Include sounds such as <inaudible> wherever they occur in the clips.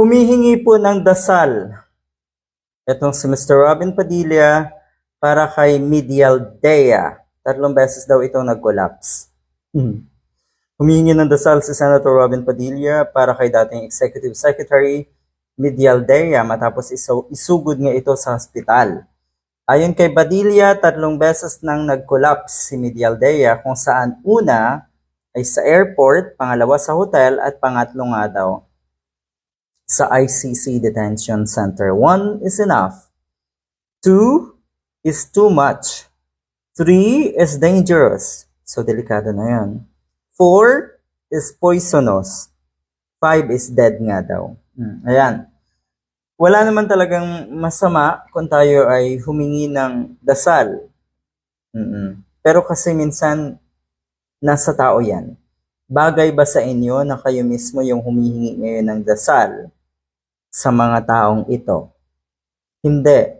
Humihingi po ng dasal. Itong si Mr. Robin Padilla para kay Medial Dea. Tatlong beses daw itong nag-collapse. Hmm. Humihingi ng dasal si Senator Robin Padilla para kay dating Executive Secretary Medial Dea matapos iso- isugod nga ito sa hospital. Ayon kay Padilla, tatlong beses nang nag-collapse si Medial Dea kung saan una ay sa airport, pangalawa sa hotel at pangatlo nga daw sa ICC Detention Center. One is enough. Two is too much. Three is dangerous. So, delikado na yan. Four is poisonous. Five is dead nga daw. Hmm, ayan. Wala naman talagang masama kung tayo ay humingi ng dasal. Mm-mm. Pero kasi minsan, nasa tao yan. Bagay ba sa inyo na kayo mismo yung humihingi ngayon ng dasal sa mga taong ito? Hindi.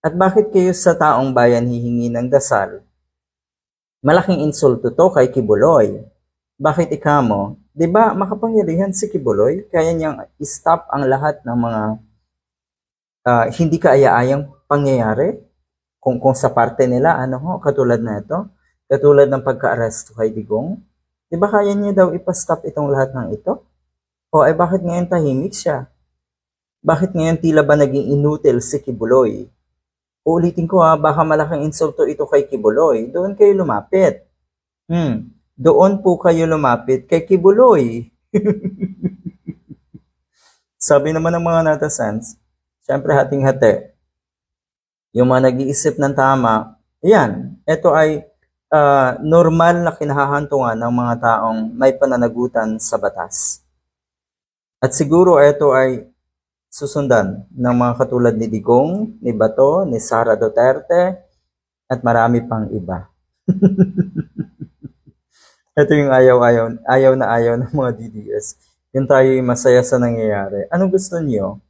At bakit kayo sa taong bayan hihingi ng dasal? Malaking insulto to kay Kibuloy. Bakit ikamo? 'Di ba makapangyarihan si Kibuloy? Kaya niyang stop ang lahat ng mga ah, hindi kaaya-ayang pangyayari kung kung sa parte nila ano ho katulad na ito katulad ng pagka-aresto kay Digong 'di ba kaya niya daw ipastop itong lahat ng ito o ay bakit ngayon tahimik siya bakit ngayon tila ba naging inutil si Kibuloy Uulitin ko ha, baka malaking insulto ito kay Kibuloy. Doon kayo lumapit. Hmm. Doon po kayo lumapit kay Kibuloy. <laughs> Sabi naman ng mga netizens, syempre hating-hati. Yung mga nag-iisip ng tama, yan, ito ay ah, normal na kinahahantungan ng mga taong may pananagutan sa batas. At siguro ito ay susundan ng mga katulad ni Digong, ni Bato, ni Sara Duterte, at marami pang iba. <laughs> Ito yung ayaw-ayaw, ayaw na ayaw ng mga DDS. Yung tayo masaya sa nangyayari. Anong gusto niyo?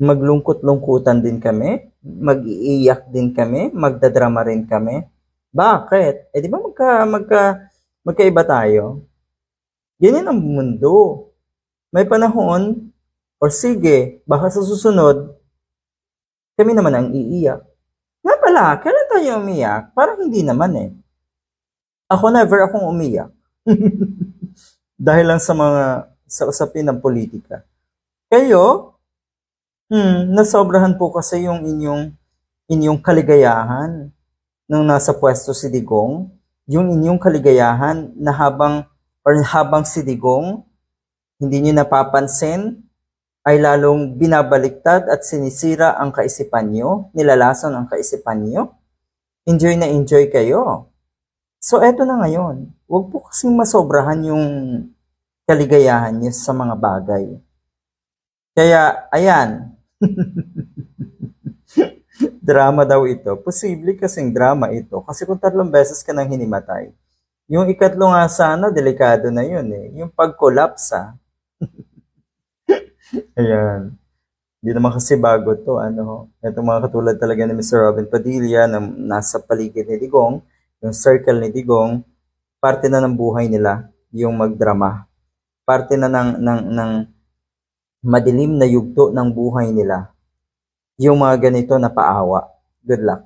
Maglungkot-lungkutan din kami? Mag-iiyak din kami? Magdadrama rin kami? Bakit? Eh di ba magka, magka, magkaiba tayo? Ganyan ang mundo. May panahon, o sige, baka sa susunod, kami naman ang iiyak. Nga pala, kailan tayo umiyak? Parang hindi naman eh. Ako never akong umiyak. <laughs> Dahil lang sa mga, sa usapin ng politika. Kayo, hmm, nasobrahan po kasi yung inyong, inyong kaligayahan nung nasa pwesto si Digong. Yung inyong kaligayahan na habang, or habang si Digong, hindi nyo napapansin, ay lalong binabaliktad at sinisira ang kaisipan nyo, nilalason ang kaisipan nyo. Enjoy na enjoy kayo. So, eto na ngayon. Huwag po kasing masobrahan yung kaligayahan nyo sa mga bagay. Kaya, ayan. <laughs> drama daw ito. Posible kasing drama ito. Kasi kung tatlong beses ka nang hinimatay, yung ikatlo nga sana, delikado na yun eh. Yung pag-collapse. <laughs> Ayan. Hindi naman kasi bago to, ano, itong mga katulad talaga ni Mr. Robin Padilla na nasa paligid ni Digong, yung circle ni Digong, parte na ng buhay nila yung magdrama. Parte na ng, ng, ng madilim na yugto ng buhay nila. Yung mga ganito na paawa. Good luck.